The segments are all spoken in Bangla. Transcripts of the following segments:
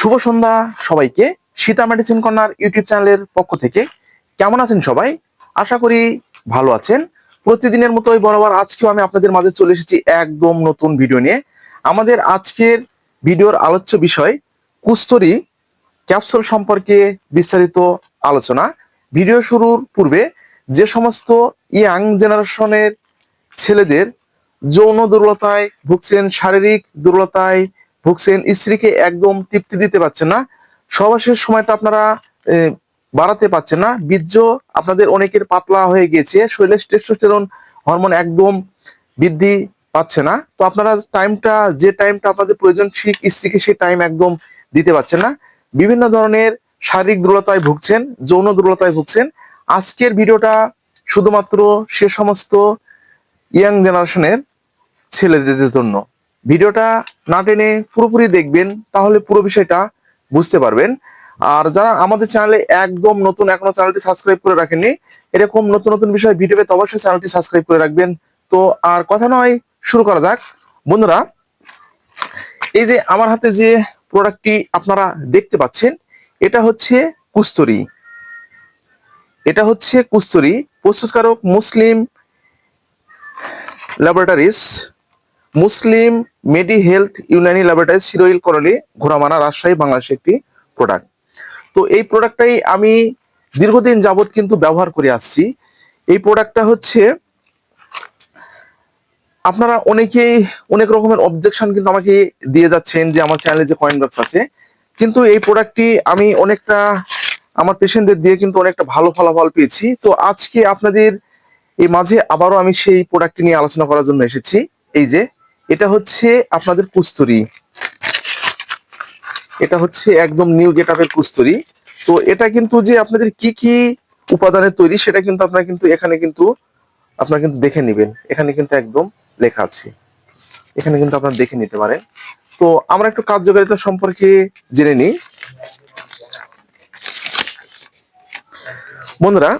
শুভ সন্ধ্যা সবাইকে সীতা মেডিসিন কর্নার ইউটিউব চ্যানেলের পক্ষ থেকে। কেমন আছেন সবাই? আশা করি ভালো আছেন। প্রতিদিনের মতোই বরাবর আজকেও আমি আপনাদের মাঝে চলে এসেছি একদম নতুন ভিডিও নিয়ে। আমাদের আজকের ভিডিওর আলোচ্য বিষয়, কুস্তরি ক্যাপসুল সম্পর্কে বিস্তারিত আলোচনা। ভিডিও শুরুর পূর্বে যে সমস্ত ইয়াং জেনারেশনের ছেলেদের যৌন দুর্বলতায় ভুগছেন শারীরিক দুর্বলতায় ভুগছেন, স্ত্রীকে একদম তৃপ্তি দিতে পারছেন না। সহবাসের সময়টা আপনারা বাড়াতে পারছেন না। বীর্য আপনাদের অনেকের পাতলা হয়ে গিয়েছে। শরীরে টেস্টোস্টেরন হরমোন একদম বৃদ্ধি পাচ্ছে না। তো আপনারা টাইমটা, যে টাইমটা আপনাদের প্রয়োজন, ঠিক স্ত্রীকে সেই টাইম একদম দিতে পারছেন না। বিভিন্ন ধরনের শারীরিক দুর্বলতায় ভুগছেন, যৌন দুর্বলতায় ভুগছেন। আজকের ভিডিওটা শুধুমাত্র সে সমস্ত ইয়াং জেনারেশনের ছেলেদের জন্য। ভিডিওটা না টেনে পুরোপুরি দেখবেন, তাহলে পুরো বিষয়টা বুঝতে পারবেন। আর যারা আমাদের চ্যানেলে একদম নতুন, এখনও চ্যানেলটি সাবস্ক্রাইব করে রাখেননি, এরকম নতুন নতুন বিষয় ভিডিও পেতে অবশ্যই চ্যানেলটি সাবস্ক্রাইব করে রাখবেন। তো আর কথা নয়, শুরু করা যাক। বন্ধুরা, এই যে আমার হাতে যে প্রোডাক্টটি আপনারা দেখতে পাচ্ছেন, এটা হচ্ছে কুস্তরি। এটা হচ্ছে কুস্তরি, প্রস্তুতকারক মুসলিম ল্যাবরেটরিজ। মুসলিম মেডি হেলথ ইউনানি ল্যাবরেটরি সিরোইল করলি ঘোরামানা, রাজশাহী বাংলাদেশের একটি প্রোডাক্ট তো এই প্রোডাক্টটাই আমি দীর্ঘদিন যাবত কিন্তু ব্যবহার করে আসছি। এই প্রোডাক্টটা হচ্ছে, আপনারা অনেকেই অনেক রকমের অবজেকশন কিন্তু আমাকে দিয়ে যাচ্ছেন যে আমার চ্যানেলে যে কয়েন বক্স আছে। কিন্তু এই প্রোডাক্টটি আমি অনেকটা আমার পেশেন্টদের দিয়ে কিন্তু অনেকটা ভালো ফলাফল পেয়েছি। তো আজকে আপনাদের এই মাঝে আবারও আমি সেই প্রোডাক্টটি নিয়ে আলোচনা করার জন্য এসেছি। এই যে এটা হচ্ছে আপনাদের কুস্তুরি। এটা হচ্ছে একদম নিউ গেট আপের কুস্তরি। তো এটা কিন্তু যে আপনাদের কি কি উপাদানের তৈরি, সেটা কিন্তু আপনারা কিন্তু এখানে কিন্তু, আপনারা কিন্তু দেখে নেবেন। এখানে কিন্তু একদম লেখা আছে। এখানে কিন্তু আপনারা দেখে নিতে পারেন। তো আমরা একটু কার্যকারিতা সম্পর্কে জেনে নিই। বন্ধুরা,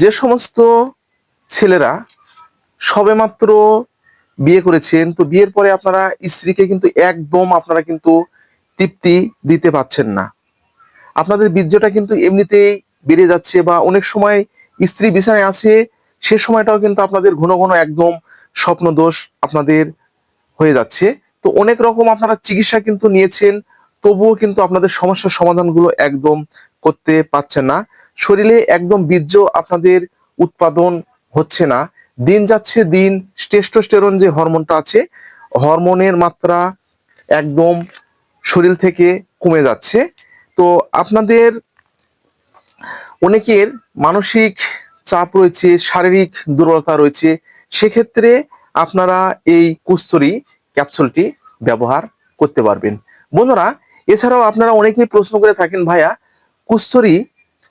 যে সমস্ত ছেলেরা সবেমাত্র বিয়ে করেছেন, তো বিয়ের পরে আপনারা স্ত্রীকে কিন্তু একদম আপনারা কিন্তু তৃপ্তি দিতে পাচ্ছেন না। আপনাদের বীর্যটা কিন্তু এমনিতেই বেড়ে যাচ্ছে বা অনেক সময় স্ত্রী বিছানায় আছে, সে সময়টাও কিন্তু আপনাদের ঘন ঘন একদম স্বপ্ন দোষ আপনাদের হয়ে যাচ্ছে। তো অনেক রকম আপনারা চিকিৎসা কিন্তু নিয়েছেন, তবুও কিন্তু আপনাদের সমস্যার সমাধানগুলো একদম করতে পারছেন না। শরীরে একদম বীর্য আপনাদের উৎপাদন হচ্ছে না। দিন যাচ্ছে দিন, টেস্টোস্টেরন যে হরমোনটা আছে, হরমোনের মাত্রা একদম শরীর থেকে কমে যাচ্ছে। তো আপনাদের অনেকের মানসিক চাপ রয়েছে, শারীরিক দুর্বলতা রয়েছে, সেক্ষেত্রে আপনারা এই কুস্তরি ক্যাপসুলটি ব্যবহার করতে পারবেন। বন্ধুরা, এছাড়াও আপনারা অনেকেই প্রশ্ন করে থাকেন, ভাইয়া, কুস্তরি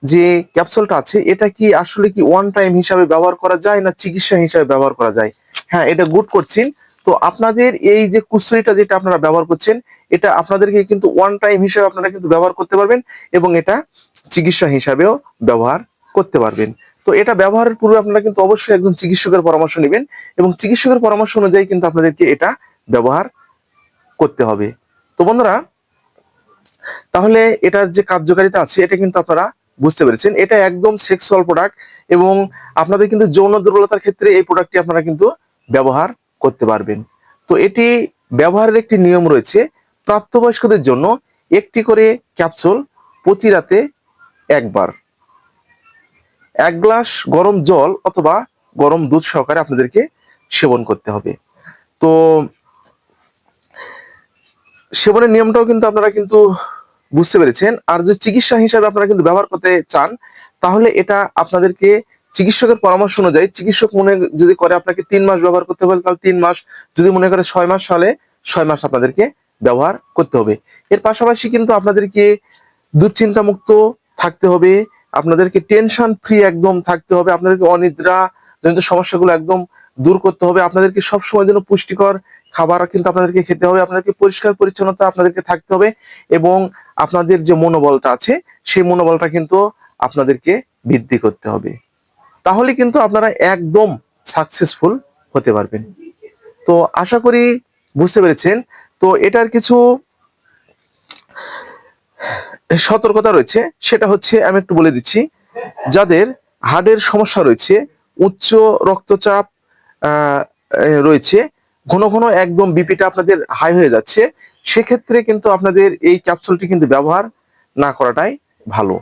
যে ক্যাপসুলটা আছে, এটা কি আসলে কি ওয়ান টাইম হিসাবে ব্যবহার করা যায় না চিকিৎসা হিসাবে ব্যবহার করা যায়? হ্যাঁ এটা গুড করছেন তো আপনাদের এই যে কুস্তরিটা যেটা আপনারা ব্যবহার করছেন, এটা আপনাদেরকে কিন্তু ওয়ান টাইম হিসাবে আপনারা কিন্তু ব্যবহার করতে পারবেন এবং এটা চিকিৎসা হিসাবেও ব্যবহার করতে পারবেন। তো এটা ব্যবহারের পূর্বে আপনারা কিন্তু অবশ্যই একজন চিকিৎসকের পরামর্শ নেবেন এবং চিকিৎসকের পরামর্শ অনুযায়ী কিন্তু আপনাদেরকে এটা ব্যবহার করতে হবে। তো বন্ধুরা, তাহলে এটার যে কার্যকারিতা আছে, এটা কিন্তু আপনারা বুঝতে পেরেছেন। এটা একদম সেক্সুয়াল প্রোডাক্ট এবং আপনাদের কিন্তু যৌন দুর্বলতার ক্ষেত্রে এই প্রোডাক্টটি আপনারা কিন্তু ব্যবহার করতে পারবেন। তো এটি ব্যবহারের একটি নিয়ম রয়েছে প্রাপ্তবয়স্কদের জন্য একটি করে ক্যাপসুল প্রতি রাতে একবার। এক গ্লাস গরম জল অথবা গরম দুধ সহকারে আপনাদেরকে সেবন করতে হবে। তো সেবনের নিয়মটাও কিন্তু আপনারা কিন্তু বুঝতে পেরেছেন। আর যে চিকিৎসা হিসাবে আপনারা কিন্তু ব্যবহার করতে চান, তাহলে এটা আপনাদেরকে চিকিৎসকের পরামর্শ অনুযায়ী, চিকিৎসক মনে যদি করে আপনাকে তিন মাস ব্যবহার করতে হবে, তাহলে তিন মাস, যদি মনে করে ছয় মাস সালে ছয় মাস আপনাদেরকে ব্যবহার করতে হবে। এর পাশাপাশি কিন্তু আপনাদেরকে দুশ্চিন্তা মুক্ত থাকতে হবে, আপনাদেরকে টেনশন ফ্রি একদম থাকতে হবে, আপনাদেরকে অনিদ্রা জনিত সমস্যাগুলো একদম দূর করতে হবে। আপনাদেরকে সবসময় যেন পুষ্টিকর খাবার কিন্তু আপনাদেরকে খেতে হবে। আপনাদেরকে পরিষ্কার পরিচ্ছন্নতা আপনাদেরকে থাকতে হবে এবং আপনাদের যে মনোবলটা আছে, সেই মনোবলটা কিন্তু আপনাদেরকে বৃদ্ধি করতে হবে। তাহলে কিন্তু আপনারা একদম সাকসেসফুল হতে পারবেন। তো আশা করি বুঝতে পেরেছেন। তো এটার কিছু সতর্কতা রয়েছে। সেটা হচ্ছে, আমি একটু বলে দিচ্ছি, যাদের হার্টের সমস্যা রয়েছে, উচ্চ রক্তচাপ রয়েছে। ঘন ঘন একদম বিপিটা আপনাদের হাই হয়ে যাচ্ছে। সেক্ষেত্রে কিন্তু আপনাদের এই ক্যাপসুলটি কিন্তু ব্যবহার না করাটাই ভালো।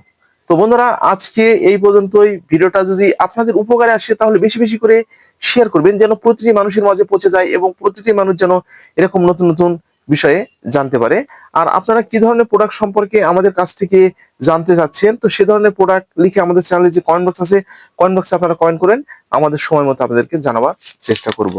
তো বন্ধুরা, আজকে এই পর্যন্তই। ভিডিওটা যদি আপনাদের উপকারে আসে, তাহলে বেশি বেশি করে শেয়ার করবেন, যেন প্রতিটি মানুষের মাঝে পৌঁছে যায় এবং প্রতিটি মানুষ যেন এরকম নতুন নতুন বিষয়ে জানতে পারে। আর আপনারা কি ধরনের প্রোডাক্ট সম্পর্কে আমাদের কাছ থেকে জানতে চাচ্ছেন, তো সে ধরনের প্রোডাক্ট লিখে আমাদের চ্যানেলে যে কয়েন বক্স আছে কয়েন বক্সে আপনারা কয়েন করেন। আমাদের সময় মতো আপনাদেরকে জানাবার চেষ্টা করব।